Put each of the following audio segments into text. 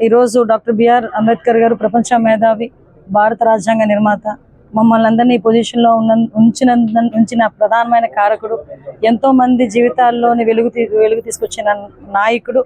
ఈరోజు doctor BR Ambedkar గారు ప్రపంచ మేధావి భారత రాజ్యాంగ నిర్మాత మమ్మల్ని అందరినీ ఈ పొజిషన్లో ఉన్న ఉంచిన ఉంచిన ప్రధానమైన కారకుడు ఎంతో మంది జీవితాల్లోని వెలుగు తీ- వెలుగు తీసుకొచ్చిన నాయకుడు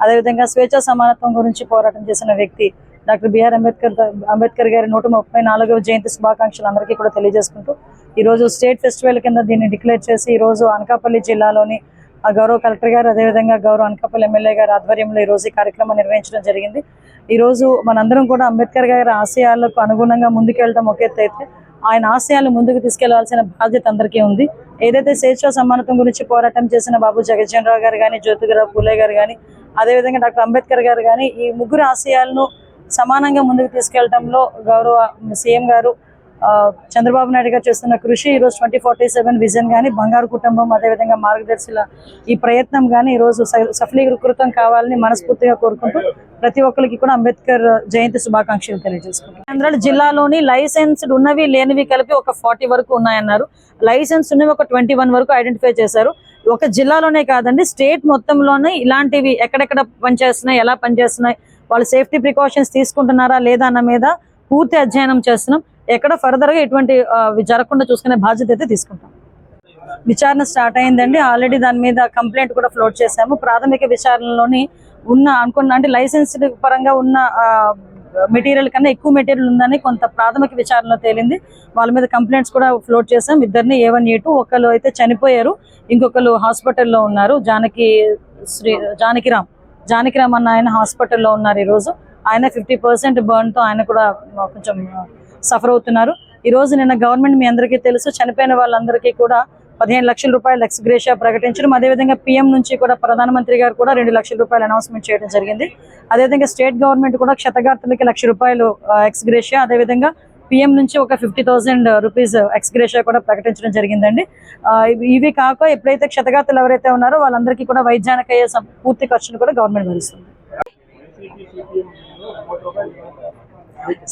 అదేవిధంగా స్వేచ్ఛ సమానత్వం గురించి పోరాటం చేసిన వ్యక్తి డాక్టర్ బిఆర్ అంబేద్కర్ అంబేద్కర్ గారి నూట ముప్పై నాలుగవ జయంతి శుభాకాంక్షలు అందరికీ కూడా తెలియజేసుకుంటూ ఈరోజు స్టేట్ ఫెస్టివల్ కింద దీన్ని డిక్లేర్ చేసి ఈరోజు అనకాపల్లి జిల్లాలోని ఆ గౌరవ కలెక్టర్ గారు అదేవిధంగా గౌరవ అనకాపల్లి ఎమ్మెల్యే గారి ఆధ్వర్యంలో ఈ రోజు ఈ కార్యక్రమం నిర్వహించడం జరిగింది. ఈరోజు మనందరం కూడా అంబేద్కర్ గారి ఆశయాలకు అనుగుణంగా ముందుకెళ్ళడం ఒక ఎత్తు అయితే ఆయన ఆశయాలు ముందుకు తీసుకెళ్ళాల్సిన బాధ్యత అందరికీ ఉంది. ఏదైతే స్వేచ్ఛ సమానత్వం గురించి పోరాటం చేసిన బాబు జగజ్జన్ రావు గారు కానీ జ్యోతిరావు పూలే గారు కానీ అదేవిధంగా డాక్టర్ అంబేద్కర్ గారు కానీ ఈ ముగ్గురు ఆశయాలను సమానంగా ముందుకు తీసుకెళ్ళడంలో గౌరవ సీఎం గారు చంద్రబాబు నాయుడు గారు చేస్తున్న కృషి ఈరోజు ట్వంటీ ఫార్టీ సెవెన్ విజన్ కానీ బంగారు కుటుంబం అదేవిధంగా మార్గదర్శుల ఈ ప్రయత్నం కానీ ఈరోజు స- సఫలీకృతం కావాలని మనస్ఫూర్తిగా కోరుకుంటూ ప్రతి ఒక్కరికి కూడా అంబేద్కర్ జయంతి శుభాకాంక్షలు తెలియజేసుకుంటాం ఆంధ్ర జిల్లాలోని లైసెన్స్డ్ ఉన్నవి లేనివి కలిపి ఒక ఫార్టీ వరకు ఉన్నాయన్నారు. లైసెన్స్ ఉన్నవి ఒక ట్వంటీ వన్ వరకు ఐడెంటిఫై చేశారు. ఒక జిల్లాలోనే కాదండి స్టేట్ మొత్తంలోనే ఇలాంటివి ఎక్కడెక్కడ పనిచేస్తున్నాయి ఎలా పనిచేస్తున్నాయి వాళ్ళు సేఫ్టీ ప్రికాషన్స్ తీసుకుంటున్నారా లేదా అన్న మీద పూర్తి అధ్యయనం చేస్తున్నాం. ఎక్కడ ఫర్దర్గా ఎటువంటి జరగకుండా చూసుకునే బాధ్యత అయితే తీసుకుంటాం. విచారణ స్టార్ట్ అయిందండి. ఆల్రెడీ దాని మీద కంప్లైంట్ కూడా ఫ్లోట్ చేశాము. ప్రాథమిక విచారణలోని ఉన్న అనుకున్న అంటే లైసెన్స్ పరంగా ఉన్న మెటీరియల్ కన్నా ఎక్కువ మెటీరియల్ ఉందని కొంత ప్రాథమిక విచారణలో తేలింది. వాళ్ళ మీద కంప్లైంట్స్ కూడా ఫ్లోట్ చేసాం ఇద్దరిని ఏ వన్ ఏ టూ ఒకళ్ళు అయితే చనిపోయారు. ఇంకొకరు హాస్పిటల్లో ఉన్నారు. జానకి శ్రీ జానకిరామ్ జానకిరామ్ అన్న ఆయన హాస్పిటల్లో ఉన్నారు ఈరోజు. ఆయన ఫిఫ్టీ పర్సెంట్తో ఆయన కూడా కొంచెం సఫర్ అవుతున్నారు. ఈ రోజు నిన్న గవర్నమెంట్ మీ అందరికీ తెలుసు చనిపోయిన వాళ్ళందరికీ కూడా పదిహేను లక్షల రూపాయలు ఎక్స్గ్రేషియా ప్రకటించడం. అదేవిధంగా పీఎం నుంచి కూడా ప్రధానమంత్రి గారు కూడా రెండు లక్షల రూపాయలు అనౌన్స్మెంట్ చేయడం జరిగింది. అదేవిధంగా స్టేట్ గవర్నమెంట్ కూడా క్షతగాత్రులకి లక్ష రూపాయలు ఎక్స్గ్రేషియా అదేవిధంగా పిఎం నుంచి ఒక ఫిఫ్టీ థౌసండ్ రూపీస్ ఎక్స్గ్రేషియా కూడా ప్రకటించడం జరిగిందండి. ఇవి- కాక ఎప్పుడైతే క్షతగాతులు ఎవరైతే ఉన్నారో వాళ్ళందరికీ కూడా వైద్యానికి అయ్యే పూర్తి ఖర్చును కూడా గవర్నమెంట్ భరిస్తుంది.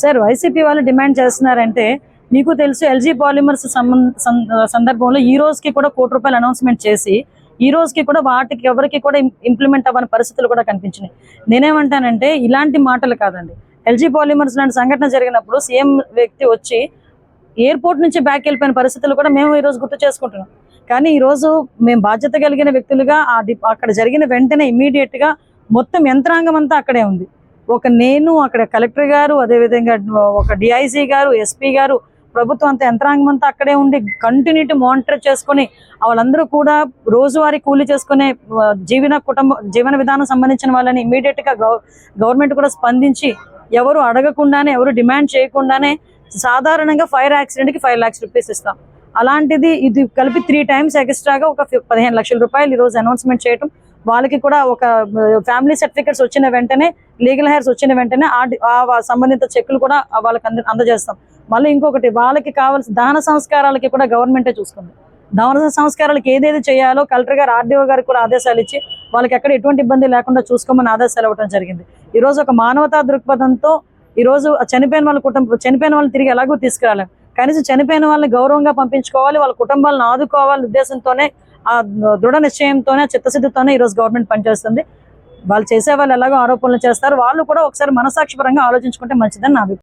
సార్ వైసీపీ వాళ్ళు డిమాండ్ చేస్తున్నారంటే మీకు తెలుసు ఎల్జీ పాలిమర్స్ సందర్భంలో ఈ రోజుకి కూడా కోటి రూపాయలు అనౌన్స్మెంట్ చేసి ఈ రోజుకి కూడా వాటికి ఎవరికి కూడా ఇంప్లిమెంట్ అవ్వని పరిస్థితులు కూడా కనిపించినాయి. నేనేమంటానంటే ఇలాంటి మాటలు కాదండి. ఎల్జీ పాలిమర్స్ లాంటి సంఘటన జరిగినప్పుడు సీఎం వ్యక్తి వచ్చి ఎయిర్పోర్ట్ నుంచి బ్యాక్ వెళ్ళిపోయిన పరిస్థితులు కూడా మేము ఈ రోజు గుర్తు చేసుకుంటున్నాం. కానీ ఈ రోజు మేము బాధ్యత కలిగిన వ్యక్తులుగా అక్కడ జరిగిన వెంటనే ఇమీడియట్గా మొత్తం యంత్రాంగం అంతా అక్కడే ఉంది. ఒక నేను అక్కడ కలెక్టర్ గారు అదేవిధంగా ఒక డిఐసి గారు ఎస్పీ గారు ప్రభుత్వం అంత యంత్రాంగం అంతా అక్కడే ఉండి కంటిన్యూటీ మానిటర్ చేసుకొని వాళ్ళందరూ కూడా రోజువారీ కూలీ చేసుకునే జీవన కుటుంబ జీవన విధానం సంబంధించిన వాళ్ళని ఇమీడియట్గా గవర్నమెంట్ కూడా స్పందించి ఎవరు అడగకుండానే ఎవరు డిమాండ్ చేయకుండానే సాధారణంగా ఫైర్ యాక్సిడెంట్కి ఫైవ్ ల్యాక్స్ రూపీస్ ఇస్తాం. అలాంటిది ఇది కలిపి త్రీ టైమ్స్ ఎక్స్ట్రాగా ఒక పదిహేను లక్షల రూపాయలు ఈ రోజు అనౌన్స్మెంట్ చేయటం వాళ్ళకి కూడా ఒక ఫ్యామిలీ సర్టిఫికెట్స్ వచ్చిన వెంటనే లీగల్ హెయిర్స్ వచ్చిన వెంటనే ఆ సంబంధిత చెక్కులు కూడా వాళ్ళకి అంద అందజేస్తాం. మళ్ళీ ఇంకొకటి వాళ్ళకి కావాల్సిన దహన సంస్కారాలకి కూడా గవర్నమెంటే చూసుకుంది. దహన సంస్కారాలకు ఏదేది చేయాలో కలెక్టర్ గారు ఆర్డీఓ గారికి కూడా ఆదేశాలు ఇచ్చి వాళ్ళకి ఎక్కడ ఎటువంటి ఇబ్బంది లేకుండా చూసుకోమని ఆదేశాలు ఇవ్వడం జరిగింది. ఈరోజు ఒక మానవతా దృక్పథంతో ఈరోజు చనిపోయిన వాళ్ళ కుటుంబం చనిపోయిన వాళ్ళని తిరిగి ఎలాగో తీసుకురాలేం. కనీసం చనిపోయిన వాళ్ళని గౌరవంగా పంపించుకోవాలి వాళ్ళ కుటుంబాలను ఆదుకోవాలి ఉద్దేశంతోనే ఆ దృఢ నిశ్చయంతోనే చిత్తశుద్ధితోనే ఈ రోజు గవర్నమెంట్ పనిచేస్తుంది. వాళ్ళు చేసే వాళ్ళు ఎలాగో ఆరోపణలు చేస్తారు. వాళ్ళు కూడా ఒకసారి మనసాక్షిపరంగా ఆలోచించుకుంటే మంచిదని నా